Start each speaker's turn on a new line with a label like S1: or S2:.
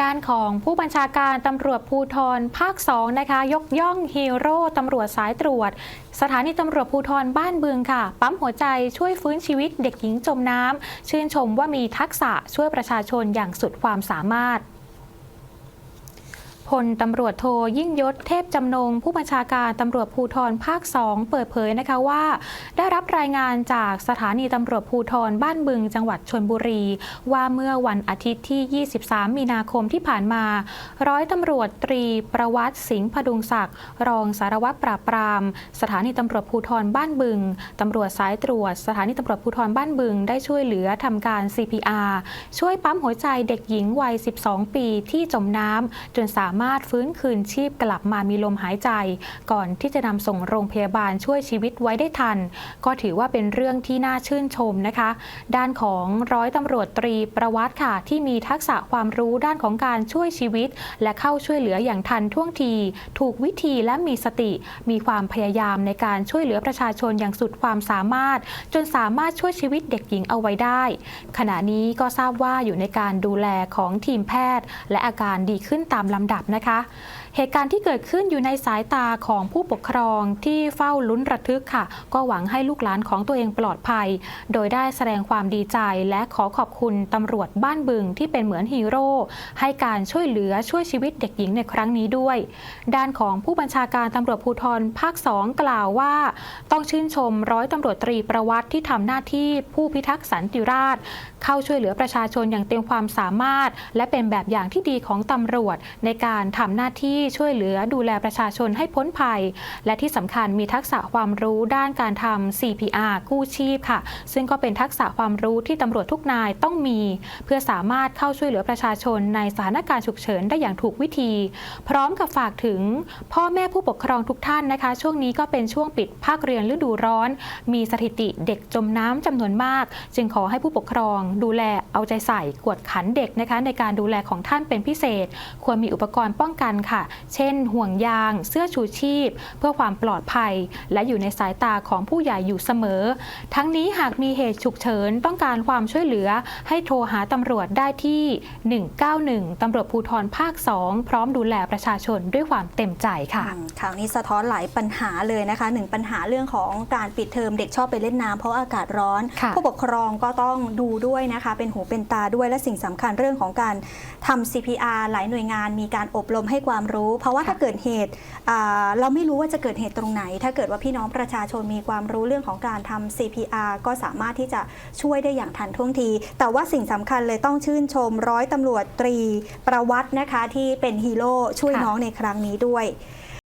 S1: ด้านของผู้บัญชาการตำรวจภูธรภาค 2 นะคะ ยกย่องฮีโร่ตำรวจสายตรวจ สถานีตำรวจภูธรบ้านบึงค่ะ ปั๊มหัวใจช่วยฟื้นชีวิตเด็กหญิงจมน้ำชื่นชมว่ามีทักษะช่วยประชาชนอย่างสุดความสามารถ พลตำรวจโทยิ่งยศเทพจำนง ผู้บัญชาการตำรวจภูธรภาค 2 เปิดเผยนะคะว่า ได้รับรายงานจากสถานีตำรวจภูธรบ้านบึง จังหวัดชนบุรี ว่าเมื่อวันอาทิตย์ที่ 23 มีนาคมที่ผ่านมา ร้อยตำรวจตรีประวัติสิงห์พดุงศักดิ์รองสารวัตรปราบปราม สถานีตำรวจภูธรบ้านบึงตำรวจสายตรวจ สถานีตำรวจภูธรบ้านบึง ได้ช่วยเหลือทำการ CPR ช่วยปั๊มหัวใจเด็กหญิงวัย 12 ปีที่จมน้ำจนสามารถฟื้นคืนชีพกลับมามีลมหายใจ ก่อนที่จะนำส่งโรงพยาบาลช่วยชีวิตไว้ได้ทัน ก็ถือว่าเป็นเรื่องที่น่าชื่นชมนะคะ ด้านของร้อยตำรวจตรีประวัติค่ะที่มีทักษะความรู้ด้านของการช่วยชีวิต และเข้าช่วยเหลืออย่างทันท่วงที ถูกวิธีและมีสติ มีความพยายามในการช่วยเหลือประชาชนอย่างสุดความสามารถ จนสามารถช่วยชีวิตเด็กหญิงเอาไว้ได้ ขณะนี้ก็ทราบว่าอยู่ในการดูแลของทีมแพทย์ และอาการดีขึ้นตามลำดับนะคะ เหตุการณ์ที่เกิดขึ้นอยู่ในสายตาของผู้ปกครองที่เฝ้าลุ้นระทึกค่ะ ก็หวังให้ลูกหลานของตัวเองปลอดภัย โดยได้แสดงความดีใจและขอขอบคุณตำรวจบ้านบึงที่เป็นเหมือนฮีโร่ให้การช่วยเหลือช่วยชีวิตเด็กหญิงในครั้งนี้ด้วย ด้านของผู้บัญชาการตำรวจภูธรภาค2กล่าวว่า ต้องชื่นชมร้อยตำรวจตรีประวัติที่ทำหน้าที่ผู้พิทักษ์สันติราษฎร์เข้าช่วยเหลือประชาชนอย่างเต็มความสามารถ และเป็นแบบอย่างที่ดีของตำรวจในการทำหน้าที่ช่วยเหลือดูแลประชาชนให้พ้นภัย และที่สำคัญมีทักษะความรู้ด้านการทำ CPR กู้ชีพค่ะ ซึ่งก็เป็นทักษะความรู้ที่ตำรวจทุกนายต้องมี เพื่อสามารถเข้าช่วยเหลือประชาชนในสถานการณ์ฉุกเฉินได้อย่างถูกวิธี พร้อมกับฝากถึงพ่อแม่ผู้ปกครองทุกท่านนะคะ ช่วงนี้ก็เป็นช่วงปิดภาคเรียนฤดูร้อน มีสถิติเด็กจมน้ำจำนวนมาก จึงขอให้ผู้ปกครองดูแลเอาใจใส่กวดขันเด็กนะคะในการดูแลของท่านเป็นพิเศษ ควรมีอุปกรณ์ป้องกันค่ะ เช่น ห่วงยาง เสื้อชูชีพ เพื่อความปลอดภัย และอยู่ในสายตาของผู้ใหญ่อยู่เสมอ ทั้งนี้หากมีเหตุฉุกเฉินต้องการความช่วยเหลือ ให้โทรหาตำรวจได้ที่ 191ตำรวจภูธรภาค 2 พร้อมดูแลประชาชนด้วยความเต็มใจค่ะ
S2: อืมข่าวนี้สะท้อนหลายปัญหาเลยนะคะหนึ่งปัญหาเรื่องของการปิดเทอมเด็กชอบไปเล่นน้ำเพราะอากาศร้อน
S1: ค่ะ
S2: ผู้ปกครองก็ต้องดูด้วยนะคะ เป็นหูเป็นตาด้วยและสิ่งสำคัญเรื่องของการทำ CPR หลายหน่วยงานมีการอบรมให้ความรู้ เพราะว่าถ้าเกิดเหตุเราไม่รู้ว่าจะเกิดเหตุตรงไหน ถ้าเกิดว่าพี่น้องประชาชนมีความรู้เรื่องของการทำ CPR ก็สามารถที่จะช่วยได้อย่างทันท่วงที แต่ว่าสิ่งสำคัญเลยต้องชื่นชมร้อยตำรวจตรีประวัตินะคะที่เป็นฮีโร่ช่วยน้องในครั้งนี้ด้วย